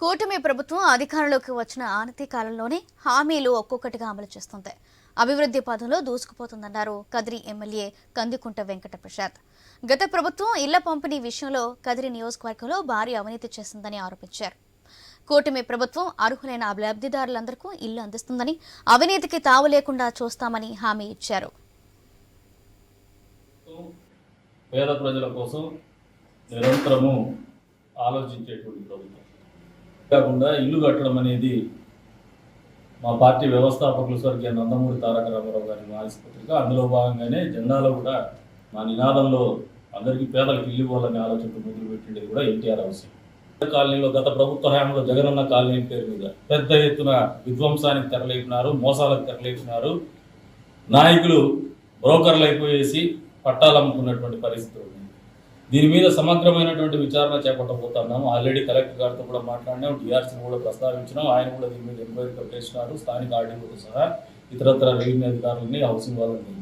కూటమి ప్రభుత్వం అధికారంలోకి వచ్చిన ఆనతి కాలంలోనే హామీలు ఒక్కొక్కటిగా అమలు చేస్తుంది. అభివృద్ధి పదంలో దూసుకుపోతుందన్నారు కదిరి ఎమ్మెల్యే కందికుంట వెంకట ప్రసాద్ గత ప్రభుత్వం ఇళ్ళ పంపిణీ విషయంలో కదిరి నియోజకవర్గంలో భారీ అవినీతి చేసిందని ఆరోపించారు. కూటమి ప్రభుత్వం అర్హులైన లబ్ధిదారులందరికీ ఇల్లు అందిస్తుందని అవినీతికి తావు లేకుండా చూస్తామని హామీ ఇచ్చారు. పేద ప్రజల కోసం నిరంతరము ఆలోచించేటువంటి ప్రభుత్వం. కాకుండా ఇల్లు కట్టడం అనేది మా పార్టీ వ్యవస్థాపకులు స్వర్గీయ నందమూరి తారక రామారావు గారి మానసిక అందులో భాగంగానే జెండాలో కూడా మా నినాదంలో అందరికీ పేదలకు ఇల్లు ఇవ్వాలనే ఆలోచనలు మొదలు పెట్టిండేది కూడా ఎన్టీఆర్ అవసరం కాలనీలో గత ప్రభుత్వ హయాంలో జగనన్న కాలనీ పేరు మీద పెద్ద ఎత్తున విధ్వంసానికి తెరలేపినారు మోసాలకు తెరలేపినారు. నాయకులు బ్రోకర్లు అయిపోయేసి పట్టాలమ్ముకున్నటువంటి పరిస్థితి ఉంది. దీని మీద సమగ్రమైనటువంటి విచారణ చేపట్టబోతున్నాము. ఆల్రెడీ కలెక్టర్ గారితో కూడా మాట్లాడినాం. డిఆర్సీని కూడా ప్రస్తావించినాం. ఆయన కూడా దీని మీద ఎంక్వైరీ పెట్టేసినారు. స్థానిక ఆర్డీఓతో సహా ఇతరత్ర రెవెన్యూ అధికారులని హౌసింగ్ వాళ్ళని